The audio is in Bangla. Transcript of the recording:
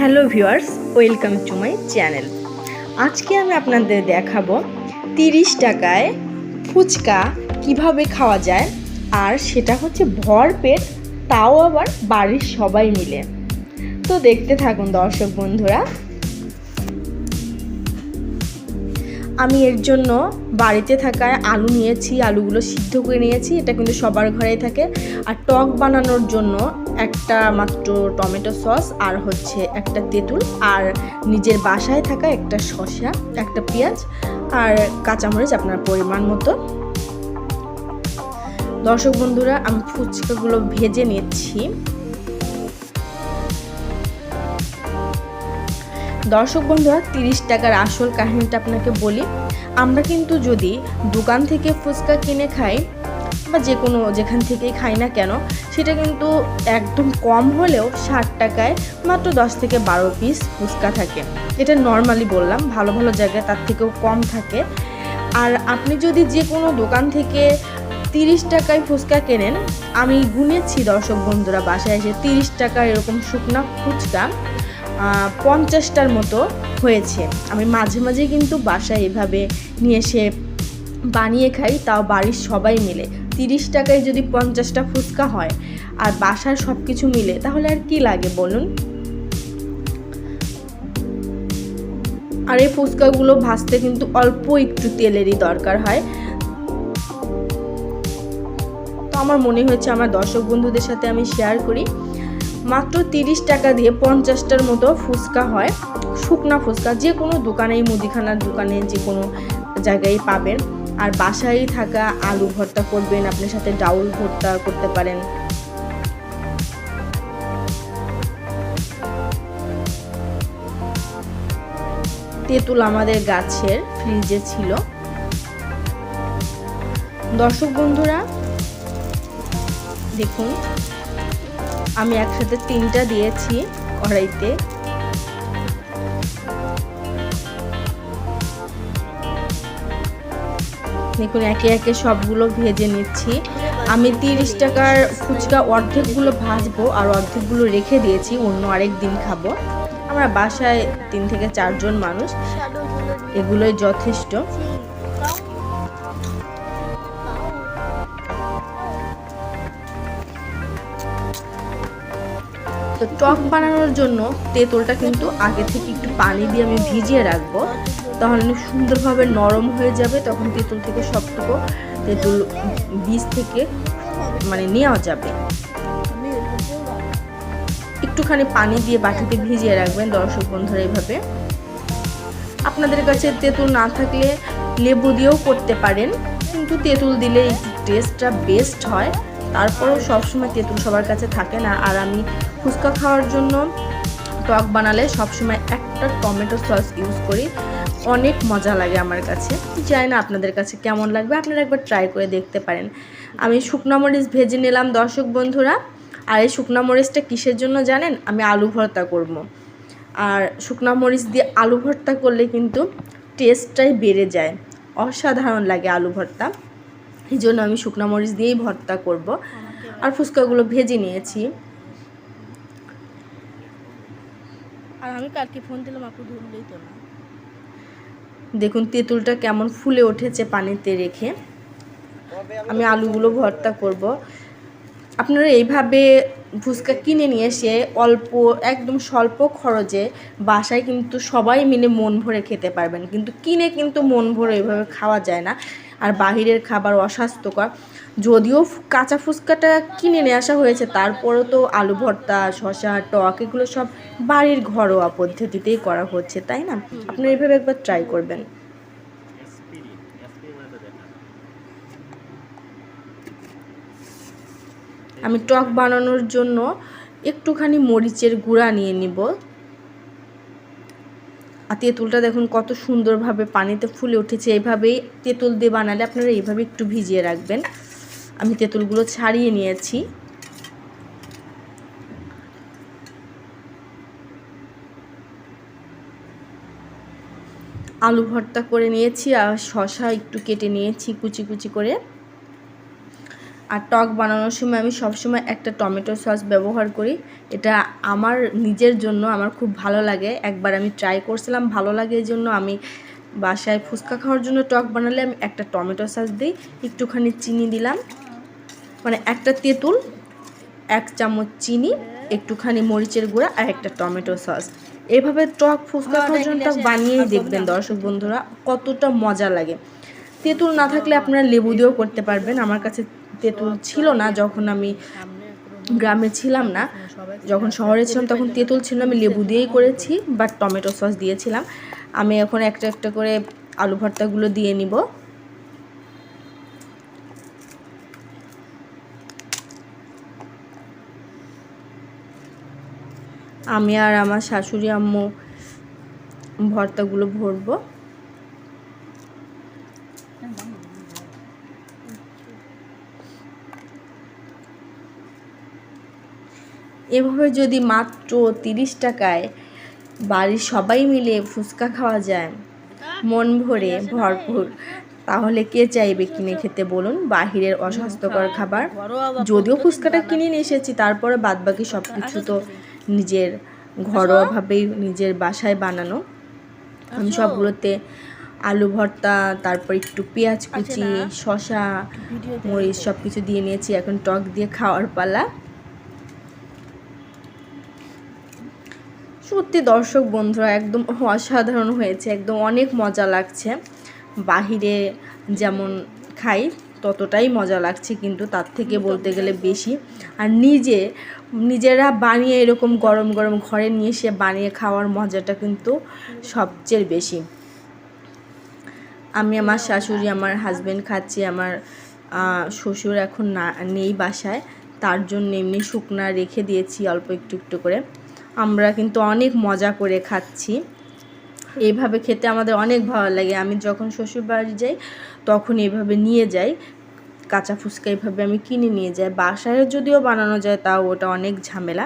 Hello viewers, welcome to my channel. আজকে আমি আপনাদের দেখাবো তিরিশ টাকায় ফুচকা কীভাবে খাওয়া যায় আর সেটা হচ্ছে ভর পেট, তাও আবার বাড়ির সবাই মিলে। তো দেখতে থাকুন দর্শক বন্ধুরা। আমি এর জন্য বাড়িতে থাকায় আলু নিয়েছি, আলুগুলো সিদ্ধ করে নিয়েছি, এটা কিন্তু সবার ঘরেই থাকে। আর টক বানানোর জন্য একটা মাত্র টমেটো সস আর হচ্ছে একটা তেঁতুল আর নিজের বাসায় থাকা একটা শসা, একটা পেঁয়াজ আর কাঁচামরিচ আপনার পরিমাণ মতো। দর্শক বন্ধুরা, আমি ফুচকাগুলো ভেজে নিচ্ছি। দর্শক বন্ধুরা, তিরিশ টাকার আসল কাহিনীটা আপনাকে বলি। আমরা কিন্তু যদি দোকান থেকে ফুচকা কিনে খাই বা যে কোনো যেখান থেকেই খাই না কেন, সেটা কিন্তু একদম কম হলেও ষাট টাকায় মাত্র দশ থেকে বারো পিস ফুচকা থাকে। এটা নর্মালি বললাম, ভালো ভালো জায়গায় তার থেকেও কম থাকে। আর আপনি যদি যে কোনো দোকান থেকে তিরিশ টাকায় ফুচকা কেনেন, আমি গুনেছি দর্শক বন্ধুরা বাসায় এসে তিরিশ টাকা এরকম শুকনা ফুচকা পঞ্চাশটার মতো হয়েছে। আমি মাঝে মাঝে কিন্তু বাসায় এভাবে নিয়ে এসে বানিয়ে খাই, তাও বাড়ির সবাই মিলে। তিরিশ টাকায় যদি পঞ্চাশটা ফুচকা হয় আর বাসার সব কিছু মিলে, তাহলে আর কি লাগে বলুন? আর এই ফুচকাগুলো ভাজতে কিন্তু অল্প একটু তেলেরই দরকার হয়। তো আমার মনে হয়েছে আমার দর্শক বন্ধুদের সাথে আমি শেয়ার করি। মাত্র তিরিশ টাকা দিয়ে পঞ্চাশটার মতো ফুচকা হয়, শুকনা ফুচকা যে কোনো দোকানেই মুদিখানার দোকানে যে কোনো জায়গায় পাবেন। আর বাসায় থাকা আলু ভর্তা করবেন, আপনার সাথে ডাউল ভর্তা করতে পারেন। তেঁতুল আমাদের গাছের ফ্রিজে ছিল। দর্শক বন্ধুরা, দেখুন, আমি একসাথে তিনটা দিয়েছি কড়াইতে। দেখুন একে একে সবগুলো ভেজে নিচ্ছি। আমি তিরিশ টাকার ফুচকা অর্ধেকগুলো ভাজবো আর অর্ধেকগুলো রেখে দিয়েছি, অন্য আরেক দিন খাব। আমরা বাসায় তিন থেকে চারজন মানুষ, এগুলোই যথেষ্ট। তো টক বানানোর জন্য তেঁতুলটা কিন্তু আগে থেকে একটু পানি দিয়ে আমি ভিজিয়ে রাখব। তাহলে সুন্দরভাবে নরম হয়ে যাবে, তখন তেঁতুল থেকে সবটুকু তেঁতুল বীজ থেকে মানে নেওয়া যাবে। একটুখানি পানি দিয়ে বাটিতে ভিজিয়ে রাখবেন দর্শক বন্ধুরা এইভাবে। আপনাদের কাছে তেঁতুল না থাকলে লেবু দিয়েও করতে পারেন, কিন্তু তেঁতুল দিলে একটু টেস্টটা বেস্ট হয়। তারপরেও সবসময় তেঁতুল সবার কাছে থাকে না। আর আমি ফুচকা খাওয়ার জন্য টক বানালে সবসময় একটা টমেটো সস ইউজ করি। অনেক মজা লাগে আমার কাছে। জানি না আপনাদের কাছে কেমন লাগবে, আপনারা একবার ট্রাই করে দেখতে পারেন। আমি শুকনো মরিচ ভেজে নিলাম দর্শক বন্ধুরা। আর এই শুকনো মরিচটা কিসের জন্য জানেন? আমি আলু ভর্তা করব। আর শুকনো মরিচ দিয়ে আলু ভর্তা করলে কিন্তু টেস্টটাই বেড়ে যায়। অসাধারণ লাগে আলু ভর্তা। এই জন্য আমি শুকনো মরিচ দিয়েই ভর্তা করব। আর ফুচকাগুলো ভেজে নিয়েছি। আর আমি কালকে ফোন দিলাম, আপু ধরলেই তো না। দেখুন তেঁতুলটা কেমন ফুলে উঠেছে পানিতে রেখে। আমি আলুগুলো ভর্তা করব। আপনারা এইভাবে ফুচকা কিনে নিয়ে এসে অল্প একদম স্বল্প খরচে বাসায় কিন্তু সবাই মিলে মন ভরে খেতে পারবেন। কিন্তু কিনে কিন্তু মন ভরে এভাবে খাওয়া যায় না। আর বাহিরের খাবার অস্বাস্থ্যকর। যদিও কাঁচা ফুচকাটা কিনে নিয়ে আসা হয়েছে তারপরেও তো আলু ভর্তা শশা টক এগুলো সব বাড়ির ঘরোয়া পদ্ধতিতেই করা হচ্ছে তাই না? আপনারা এইভাবে একবার ট্রাই করবেন। আমি টক বানানোর জন্য একটুখানি মরিচের গুঁড়া নিয়ে নিব। আর তেঁতুলটা দেখুন কত সুন্দরভাবে পানিতে ফুলে উঠেছে। এইভাবেই তেঁতুল দিয়ে বানালে আপনারা এইভাবে একটু ভিজিয়ে রাখবেন। আমি তেঁতুলগুলো ছাড়িয়ে নিয়েছি। আলু ভর্তা করে নিয়েছি আর শশা একটু কেটে নিয়েছি কুচি কুচি করে। আর টক বানানোর সময় আমি সবসময় একটা টমেটো সস ব্যবহার করি। এটা আমার নিজের জন্য আমার খুব ভালো লাগে। একবার আমি ট্রাই করছিলাম ভালো লাগে এই জন্য। আমি বাসায় ফুচকা খাওয়ার জন্য টক বানালে আমি একটা টমেটো সস দিই একটুখানি চিনি দিলাম। মানে একটা তেঁতুল এক চামচ চিনি একটুখানি মরিচের গুঁড়া আর একটা টমেটো সস। এভাবে টক ফুচকা খাওয়ার জন্য টক বানিয়েই দেখবেন দর্শক বন্ধুরা কতটা মজা লাগে। তেঁতুল না থাকলে আপনারা লেবু দিয়েও করতে পারবেন। আমার কাছে তেঁতুল ছিল না, যখন আমি গ্রামে ছিলাম না, যখন শহরে ছিলাম তখন তেঁতুল ছিল আমি লেবু দিয়েই করেছি বাট টমেটো সস দিয়েছিলাম। আমি এখন একটা একটা করে আলু ভর্তাগুলো দিয়ে নিব। আমি আর আমার শাশুড়ি, আম্মু ভর্তাগুলো ভরবো। এভাবে যদি মাত্র তিরিশ টাকায় বাড়ির সবাই মিলে ফুচকা খাওয়া যায়, মন ভরে ভরপুর, তাহলে কে চাইবে কিনে খেতে বলুন? বাহিরের অস্বাস্থ্যকর খাবার। যদিও ফুচকাটা কিনে নিয়ে এসেছি, তারপরে বাদবাকি সব কিছু তো নিজের ঘরোয়াভাবেই নিজের বাসায় বানানো। আমি সবগুলোতে আলু ভর্তা, তারপর একটু পেঁয়াজ কুচি শশা মরিচ সব কিছু দিয়ে নিয়েছি, এখন টক দিয়ে খাওয়ার পালা। সত্যি দর্শক বন্ধুরা একদম অসাধারণ হয়েছে একদম অনেক মজা লাগছে। বাহিরে যেমন খাই ততটাই মজা লাগছে কিন্তু তার থেকে বলতে গেলে বেশি। আর নিজে নিজেরা বানিয়ে এরকম গরম গরম ঘরে নিয়ে এসে বানিয়ে খাওয়ার মজাটা কিন্তু সবচেয়ে বেশি। আমি আমার শাশুড়ি আমার হাজব্যান্ড খাচ্ছি আমার শ্বশুর এখন না নেই বাসায়। তার জন্য এমনি শুকনা রেখে দিয়েছি অল্প একটু একটু করে। আমরা কিন্তু অনেক মজা করে খাচ্ছি। এইভাবে খেতে আমাদের অনেক ভালো লাগে। আমি যখন শ্বশুরবাড়ি যাই, তখন এইভাবে নিয়ে যাই। কাঁচা ফুচকা এইভাবে আমি কিনে নিয়ে যাই। বাসায় যদিও বানানো যায়, তাও ওটা অনেক ঝামেলা।